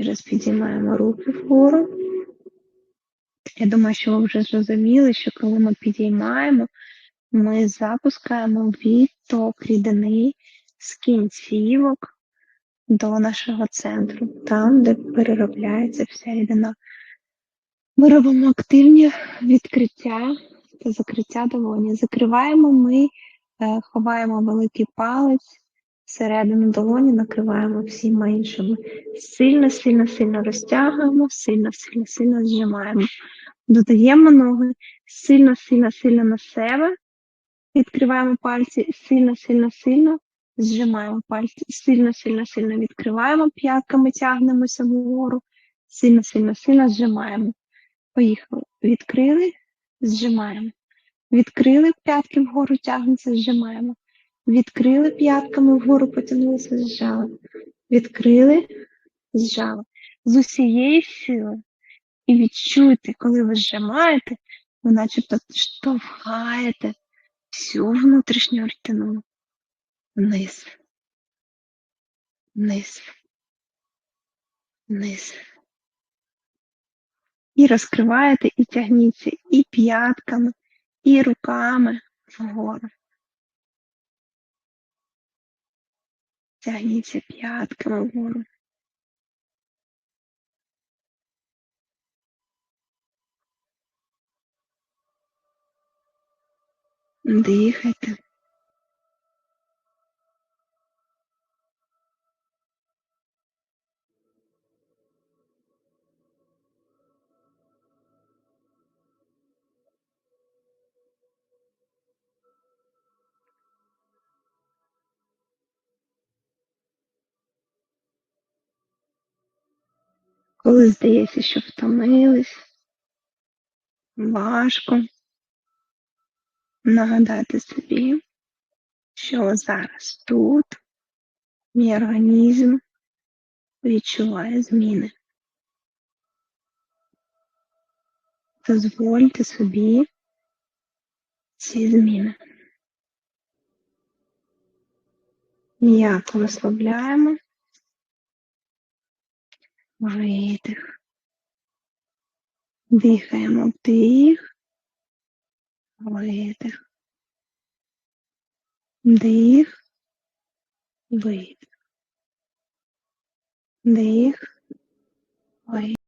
Зараз підіймаємо руки вгору. Я думаю, що ви вже зрозуміли, що коли ми підіймаємо, ми запускаємо відток рідини з кінцівок до нашого центру, там, де переробляється вся рідина. Ми робимо активні відкриття та закриття долоні. Закриваємо ми, е, ховаємо великий палець всередину долоні, накриваємо всіма іншими. Сильно, сильно, сильно розтягуємо, сильно, сильно, сильно зжимаємо. Додаємо ноги сильно, сильно, сильно на себе. Відкриваємо пальці, сильно, сильно, сильно зжимаємо пальці, сильно, сильно, сильно відкриваємо п'ятками, тягнемося вгору, сильно, сильно, сильно зжимаємо. Поїхали. Відкрили, зжимаємо. Відкрили п'ятки вгору, тягнемося, зжимаємо. Відкрили п'ятками вгору, потягнулися, зжали. Відкрили, зжали. З усієї сили. І відчуйте, коли ви зжимаєте, ви начебто штовхаєте всю внутрішню ртину вниз, вниз, вниз. І розкриваєте, і тягніться і п'ятками, і руками вгору. Тягніться п'ятками вгору. Дихайте. Коли здається, що втомились, важко нагадати собі, що зараз тут мій організм відчуває зміни. Дозвольте собі ці зміни. М'яко розслабляємо. Видих. Дихаємо вдих. Видих. Дих. Видих. Дих. Видих.